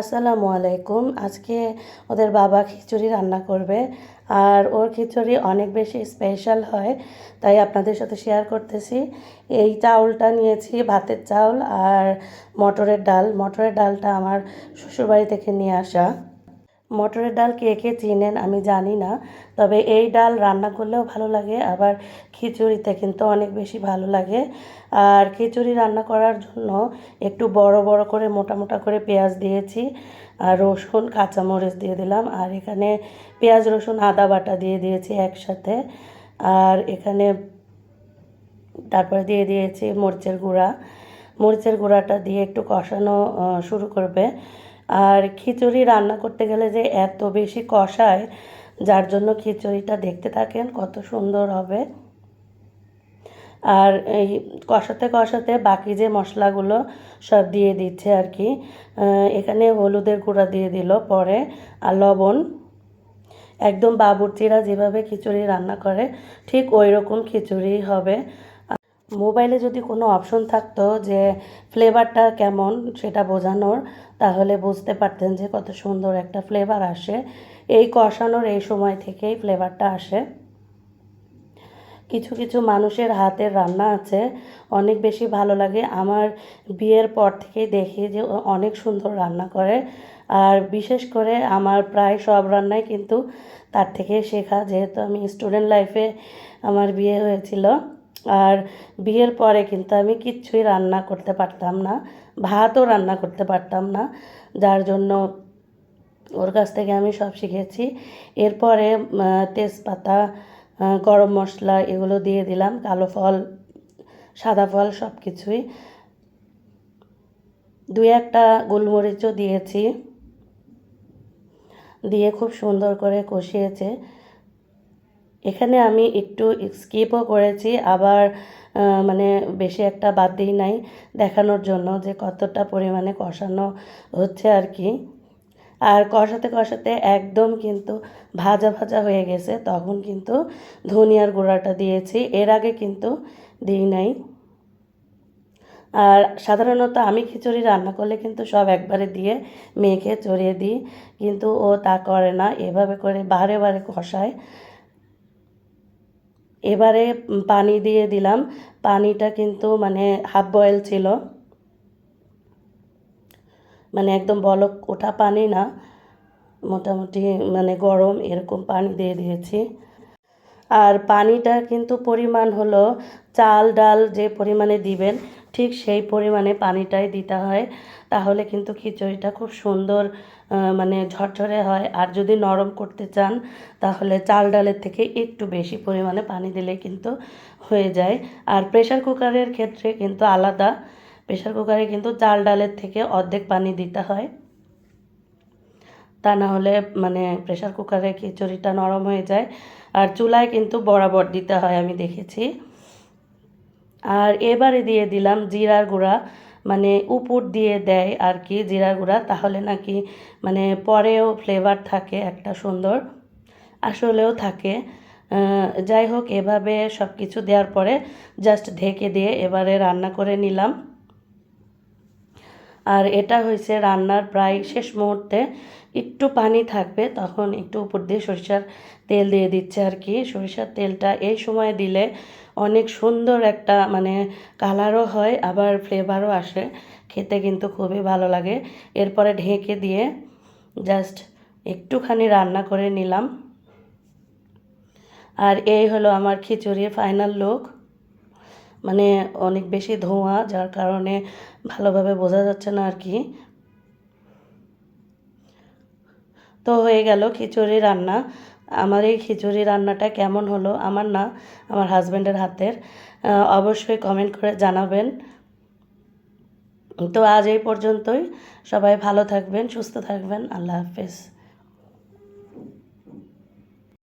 আসসালামু আলাইকুম। আজকে ওদের বাবা খিচুড়ি রান্না করবে আর ওর খিচুড়ি অনেক বেশি স্পেশাল হয়, তাই আপনাদের সাথে শেয়ার করতেছি। এই চাউলটা নিয়েছি, ভাতের চাউল আর মটরের ডাল। মটরের ডালটা আমার শ্বশুরবাড়ি থেকে নিয়ে আসা। মটরের ডাল কে কে চিনেন আমি জানি না, তবে এই ডাল রান্না করলেও ভালো লাগে, আবার খিচুড়িতে কিন্তু অনেক বেশি ভালো লাগে। আর খিচুড়ি রান্না করার জন্য একটু বড় বড় করে মোটা মোটা করে পেঁয়াজ দিয়েছি, আর রসুন, কাঁচামরিচ দিয়ে দিলাম, আর এখানে পেঁয়াজ, রসুন, আদা বাটা দিয়ে দিয়েছি একসাথে, আর এখানে তারপরে দিয়ে দিয়েছি মরিচের গুঁড়া। মরিচের গুঁড়াটা দিয়ে একটু কষানো শুরু করবে। আর খিচুড়ি রান্না করতে গেলে যে এত বেশি কষায়, যার জন্য খিচুড়িটা দেখতে থাকেন কত সুন্দর হবে। আর এই কষাতে কষাতে বাকি যে মশলাগুলো সব দিয়ে দিচ্ছে আর কি এখানে হলুদের গুঁড়া দিয়ে দিল পরে, আর লবণ। একদম বাবুর্চিরা যেভাবে খিচুড়ি রান্না করে, ঠিক ওই রকম খিচুড়ি হবে। মোবাইলে যদি কোনো অপশন থাকতো যে ফ্লেভারটা কেমন সেটা বোঝানোর তাহলে বুঝতে পারতেন যে কত সুন্দর একটা ফ্লেভার আসে। এই কষানোর এই সময় থেকেই ফ্লেভারটা আসে। কিছু কিছু মানুষের হাতের রান্না আছে, অনেক বেশি ভালো লাগে। আমার বিয়ের পর থেকেই দেখি যে অনেক সুন্দর রান্না করে। আর বিশেষ করে আমার প্রায় সব রান্নাই কিন্তু তার থেকে শেখা, যেহেতু আমি স্টুডেন্ট লাইফে আমার বিয়ে হয়েছিল। আর বিয়ের পরে কিন্তু আমি কিচ্ছুই রান্না করতে পারতাম না, ভাতও রান্না করতে পারতাম না, যার জন্য ওর কাছ থেকে আমি সব শিখেছি। এরপরে তেজপাতা গরম মশলা এগুলো দিয়ে দিলাম, কালো ফল, সাদা ফল সব কিছুই। দুই একটা গোলমরিচও দিয়েছি, দিয়ে খুব সুন্দর করে কষিয়েছে। এখানে আমি একটু স্কিপও করেছি, আবার মানে বেশি একটা বাদ দিই নাই দেখানোর জন্য যে কতটা পরিমাণে কষানো হচ্ছে আর কি। আর কষাতে কষাতে একদম কিন্তু ভাজা ভাজা হয়ে গেছে, তখন কিন্তু ধনিয়ার গুঁড়াটা দিয়েছি, এর আগে কিন্তু দিই নাই। আর সাধারণত আমি খিচুড়ি রান্না করলে কিন্তু সব একবারে দিয়ে মেখে চড়িয়ে দিই, কিন্তু ও তা করে না, এভাবে করে বারে বারে কষায়। এবারে পানি দিয়ে দিলাম। পানিটা কিন্তু মানে হাফ বয়েল ছিল। মানে একদম বলক ওঠা পানি না। মোটামুটি মানে গরম এরকম পানি দিয়ে দিয়েছি। আর পানিটা কিন্তু পরিমাণ হলো চাল, ডাল যে পরিমাণে দিবেন ঠিক সেই পরিমাণে পানিটাই দিতে হয়, তাহলে কিন্তু খিচুড়িটা খুব সুন্দর মানে ঝরঝরে হয়। আর যদি নরম করতে চান, তাহলে চাল ডালের থেকে একটু বেশি পরিমাণে পানি দিলে কিন্তু হয়ে যায়। আর প্রেশার কুকারের ক্ষেত্রে কিন্তু আলাদা। প্রেশার কুকারে কিন্তু চাল ডালের থেকে অর্ধেক পানি দিতে হয়। তা না হলে মানে প্রেশার কুকারে খিচুড়িটা নরম হয়ে যায়। আর চুলায় কিন্তু বরাবর দিতে হয়, আমি দেখেছি। আর এবারে দিয়ে দিলাম জিরার গুঁড়া। মানে উপর দিয়ে দেয় আর কি জিরার গুঁড়া, তাহলে নাকি মানে পরেও ফ্লেভার থাকে একটা সুন্দর। আসলেও থাকে। যাই হোক, এভাবে সব কিছু দেওয়ার পরে জাস্ট ঢেকে দিয়ে এবারে রান্না করে নিলাম। আর এটা হয়েছে রান্নার প্রায় শেষ মুহূর্তে। একটু পানি থাকবে, তখন একটু উপর দিয়ে সরিষার তেল দিয়ে দিচ্ছে আর কি। সরিষার তেলটা এই সময় দিলে অনেক সুন্দর একটা মানে কালারও হয়, আবার ফ্লেভারও আসে। খেতে কিন্তু খুবই ভালো লাগে। এরপরে ঢেকে দিয়ে জাস্ট একটুখানি রান্না করে নিলাম। আর এই হলো আমার খিচুড়ির ফাইনাল লুক মানে অনেক বেশি ধোঁয়া, যার কারণে ভালোভাবে বোঝা যাচ্ছে না আর কি। তো হয়ে গেল খিচুড়ি রান্না। আমার এই খিচুড়ি রান্নাটা কেমন হলো আমার না, আমার হাজব্যান্ডের হাতের অবশ্যই কমেন্ট করে জানাবেন। তো আজ এই পর্যন্তই। সবাই ভালো থাকবেন, সুস্থ থাকবেন। আল্লাহ হাফেজ।